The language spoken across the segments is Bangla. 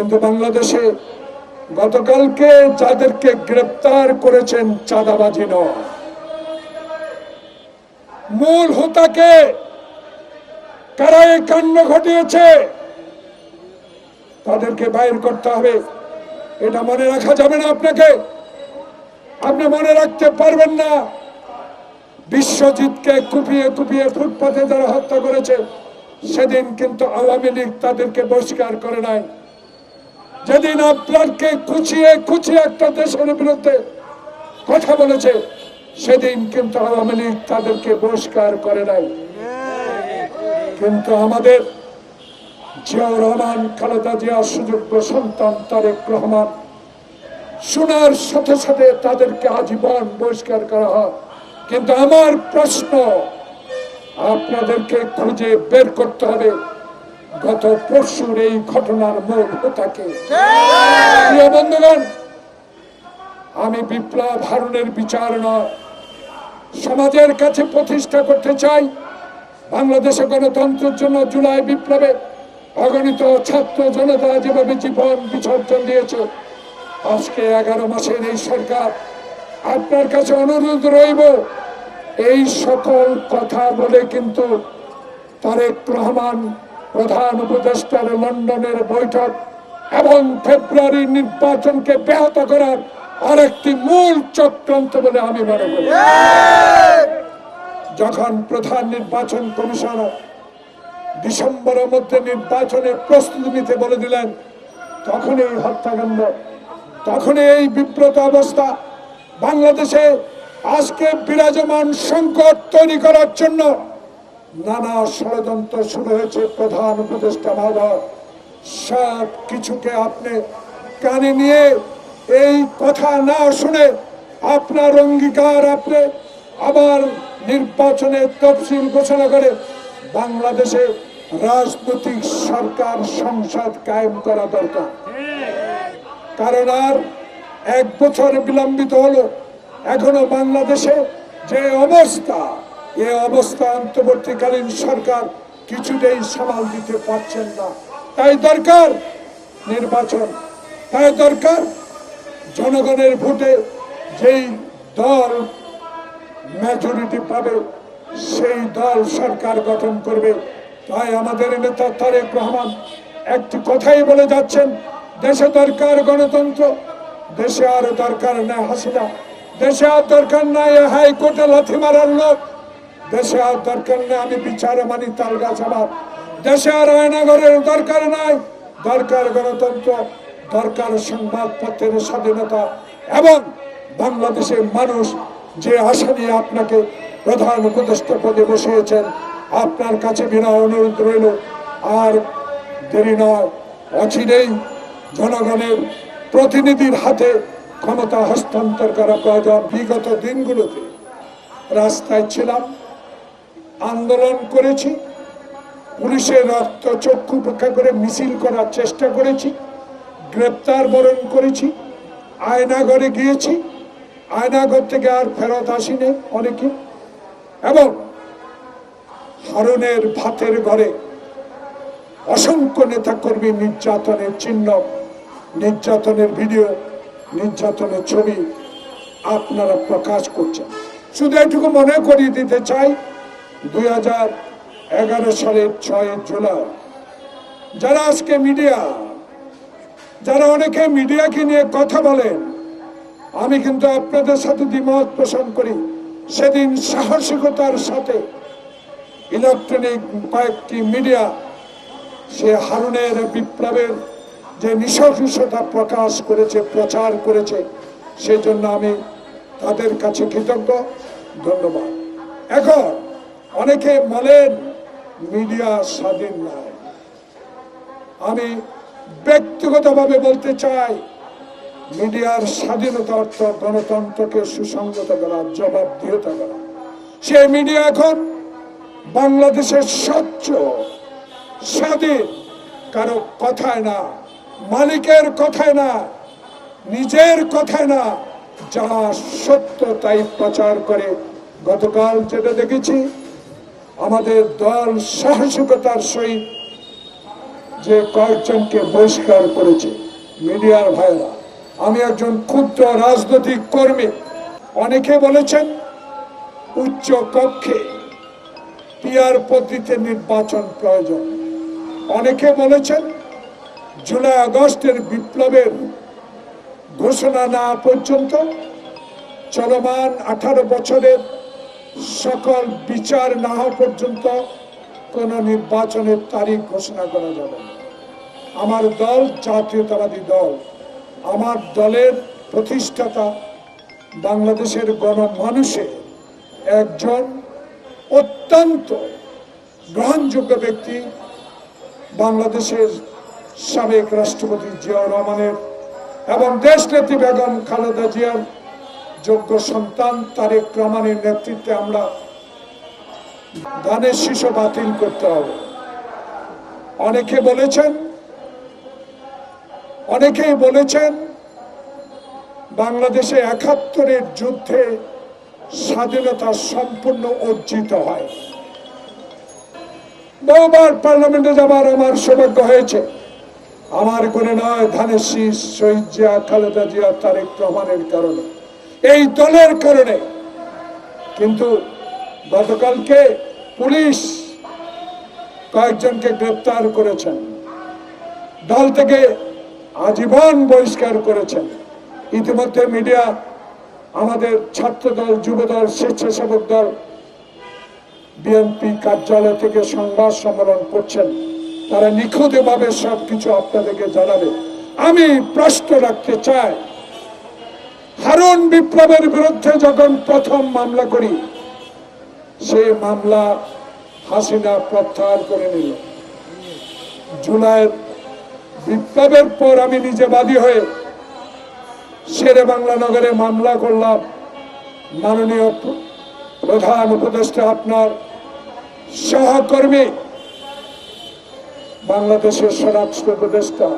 কিন্তু বাংলাদেশে গতকালকে যাদেরকে গ্রেপ্তার করেছেন চাঁদাবাজি নয়। মূল হোতাকে কারা এই কাণ্ড ঘটিয়েছে। তাদেরকে বাইর করতে হবে। এটা মনে রাখা যাবে না আপনাকে। আপনি মনে রাখতে পারবেন না। বিশ্বজিৎকে কুপিয়ে কুপিয়ে ফুটপাথে যারা হত্যা করেছে, সেদিন কিন্তু আওয়ামী লীগ তাদেরকে বহিষ্কার করে নাই। যেদিন আপনারকে কুচিয়ে কুচিয়ে একটা দেশের বিরুদ্ধে কথা বলেছে, সেদিন কিন্তু আওয়ামী লীগ তাদেরকে বহিষ্কার করে নাই। কিন্তু আমাদের জিয়াউর রহমান, খালেদা জিয়ার সুযোগ্য সন্তান তারেক রহমান শোনার সাথে সাথে তাদেরকে আজীবন বহিষ্কার করা হয়। কিন্তু আমার প্রশ্ন, আপনাদেরকে খুঁজে বের করতে হবে। গত পরশুর এই ঘটনার মূল হোতাকে। প্রিয় বন্ধুগণ আমি বিপ্লব হারুনের বিচার নয় সমাজের কাছে প্রতিষ্ঠা করতে চাই। বাংলাদেশে গণতন্ত্রের জন্য জুলাই বিপ্লবে অগণিত ছাত্র জনতা যেভাবে জীবন বিসর্জন দিয়েছে আজকে এগারো মাসের এই সরকার আপনার কাছে অনুরোধ রইব এই সকল কথা বলে কিন্তু তারেক রহমান প্রধান উপদেষ্টার লন্ডনের বৈঠক এবং ফেব্রুয়ারি নির্বাচনকে ব্যাহত করার আরেকটি মূল চক্রান্ত বলে আমি মনে করি। যখন প্রধান নির্বাচন কমিশনার ডিসেম্বরের মধ্যে নির্বাচনের প্রস্তুতি নিতে বলে দিলেন তখন এই হত্যাকাণ্ড তখন এই বিব্রত অবস্থা বাংলাদেশে আজকে বিরাজমান সংকট তৈরি করার জন্য নানা ষড়যন্ত্র শুরু হয়েছে প্রধান উপদেষ্টা মহোদয়। সব কিছুকে আপনি কানে নিয়ে এই কথা না শুনে আপনার অঙ্গীকার আপনি আবার নির্বাচনের তফসিল ঘোষণা করে বাংলাদেশে রাজনৈতিক সরকার সংসদ কায়েম করা দরকার। কারণ আর এক বছর বিলম্বিত হলো। এখনও বাংলাদেশে যে অবস্থা এ অবস্থা অন্তর্বর্তীকালীন সরকার কিছুতেই সামাল দিতে পারছেন না। তাই দরকার নির্বাচন, তাই দরকার জনগণের ভোটে যেই দল মেজরিটি পাবে, সেই দল সরকার গঠন করবে। তাই আমাদের নেতা তারেক রহমান একটি কথাই বলে যাচ্ছেন, দেশে দরকার গণতন্ত্র, দেশে আর দরকার নাই হাসিনা, দেশে আর দরকার নাই হাইকোর্টে লাথি মারার লোক দেশে আর দরকার নেই, আমি বিচারে মানি, তাল গাছ আমার। দেশে আর আয়নাগরের দরকার নাই। দরকার গণতন্ত্র, দরকার সংবাদপত্রের স্বাধীনতা এবং বাংলাদেশের মানুষ যে আশা নিয়ে আপনাকে প্রধান উপদেষ্টা পদে বসিয়েছেন, আপনার কাছে বিনা অনুরোধ রইল। আর দেরি নয়, অচিরেই জনগণের প্রতিনিধির হাতে ক্ষমতা হস্তান্তর করা প্রয়োজন বিগত দিনগুলোতে রাস্তায় ছিলাম আন্দোলন করেছি। পুলিশের রক্ত চক্ষু উপেক্ষা করে মিছিল করার চেষ্টা করেছি। গ্রেপ্তার বরণ করেছি। আয়নাঘরে গিয়েছি। আয়নাঘর থেকে আর ফেরত আসিনি অনেকে। এবং হারুনের ভাতের ঘরে অসংখ্য নেতা কর্মী নির্যাতনের চিহ্ন, নির্যাতনের ভিডিও, নির্যাতনের ছবি আপনারা প্রকাশ করছেন। শুধু এটুকু মনে করিয়ে দিতে চাই দুই হাজার এগারো সালের ছয় জুলাই। যারা আজকে মিডিয়া, যারা অনেকে মিডিয়াকে নিয়ে কথা বলেন, আমি কিন্তু আপনাদের সাথে দ্বিমত পোষণ করি। সেদিন সাহসিকতার সাথে ইলেকট্রনিক কয়েকটি মিডিয়া, সে হারুনের বিপ্লবের যে নৃশংসতা প্রকাশ করেছে, প্রচার করেছে, সেই জন্য আমি তাদের কাছে কৃতজ্ঞ। ধন্যবাদ। এখন অনেকে বলেন, মিডিয়া স্বাধীন নয়। আমি ব্যক্তিগতভাবে বলতে চাই, মিডিয়ার স্বাধীনতা অর্থ গণতন্ত্রকে সুসংগত করা, জবাবদিহিতা করা। সেই মিডিয়া এখন বাংলাদেশের স্বচ্ছ, স্বাধীন, কারও কথায় না, মালিকের কথায় না, নিজের কথায় না, যা সত্য তাই প্রচার করে। গতকাল যেটা দেখেছি আমাদের দল সাহসিকতার সহিত যে কয়েকজনকে বহিষ্কার করেছে মিডিয়ার ভাইরা আমি একজন ক্ষুদ্র রাজনৈতিক কর্মী। অনেকে বলেছেন, উচ্চ কক্ষে পিয়ার পদ্ধতিতে নির্বাচন প্রয়োজন। অনেকে বলেছেন, জুলাই আগস্টের বিপ্লবের ঘোষণা না পর্যন্ত চলমান আঠারো বছরের সকল বিচার না হওয়া পর্যন্ত কোন নির্বাচনের তারিখ ঘোষণা করা যাবে আমার দল জাতীয়তাবাদী দল, আমার দলের প্রতিষ্ঠাতা বাংলাদেশের গণমানুষের একজন অত্যন্ত গ্রহণযোগ্য ব্যক্তি, বাংলাদেশের সাবেক রাষ্ট্রপতি জিয়াউর রহমানের এবং দেশনেত্রী বেগম খালেদা জিয়ার যোগ্য সন্তান তারেক রহমানের নেতৃত্বে আমরা ধানের শিশু বাতিল করতে হবে। অনেকে বলেছেন, অনেকেই বলেছেন, বাংলাদেশে একাত্তরের যুদ্ধে স্বাধীনতা সম্পূর্ণ অর্জিত হয়। বহুবার পার্লামেন্টে যাবার আমার সৌভাগ্য হয়েছে। আমার করে নয়, ধানের শীষ, শহীদ জিয়া, খালেদা জিয়া, তারেক রহমানের কারণে। এই দলের কারণে। কিন্তু গতকালকে পুলিশ কয়েকজনকে গ্রেপ্তার করেছেন। দল থেকে আজীবন বহিষ্কার করেছেন। ইতিমধ্যে মিডিয়া আমাদের ছাত্র দল যুব দল স্বেচ্ছাসেবক দল, বিএনপি কার্যালয় থেকে সংবাদ সম্মেলন করছেন। তারা নিখুঁতভাবে সবকিছু আপনাদেরকে জানাবে। আমি প্রশ্ন রাখতে চাই হারুন বিপ্লবের বিরুদ্ধে যখন প্রথম মামলা করি সে মামলা হাসিনা প্রত্যাহার করে নিল। জুলাইয়ের বিপ্লবের পর আমি নিজে বাদী হয়ে শেরে বাংলা নগরে মামলা করলাম। মাননীয় প্রধান উপদেষ্টা আপনার সহকর্মী, বাংলাদেশের স্বরাষ্ট্র উপদেষ্টা।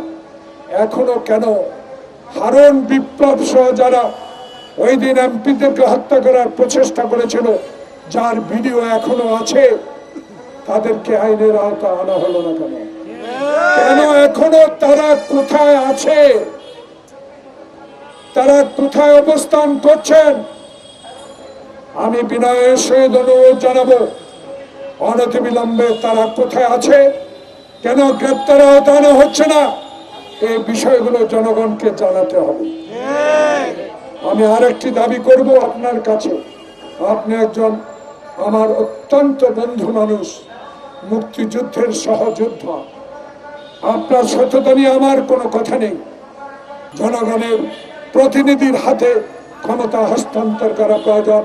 এখনও কেন হারুন বিপ্লব সহ যারা ওই দিন এমপিদেরকে হত্যা করার প্রচেষ্টা করেছিল, যার ভিডিও এখনও আছে। তাদেরকে আইনের আওতা আনা হলো না কেন? কেন এখনও তারা কোথায় আছে? তারা কোথায় অবস্থান করছেন? আমি বিনয়ের সহিত অনুরোধ জানাব অনতিবিলম্বে তারা কোথায় আছে? কেন গ্রেপ্তার আওতানো হচ্ছে না? এই বিষয়গুলো জনগণকে জানাতে হবে। আমি আর একটি দাবি করব আপনার কাছে। আপনি একজন আমার অত্যন্ত বন্ধু মানুষ, মুক্তিযুদ্ধের সহযোদ্ধা। আপনার সততা নিয়ে আমার কোনো কথা নেই। জনগণের প্রতিনিধির হাতে ক্ষমতা হস্তান্তর করা প্রয়োজন।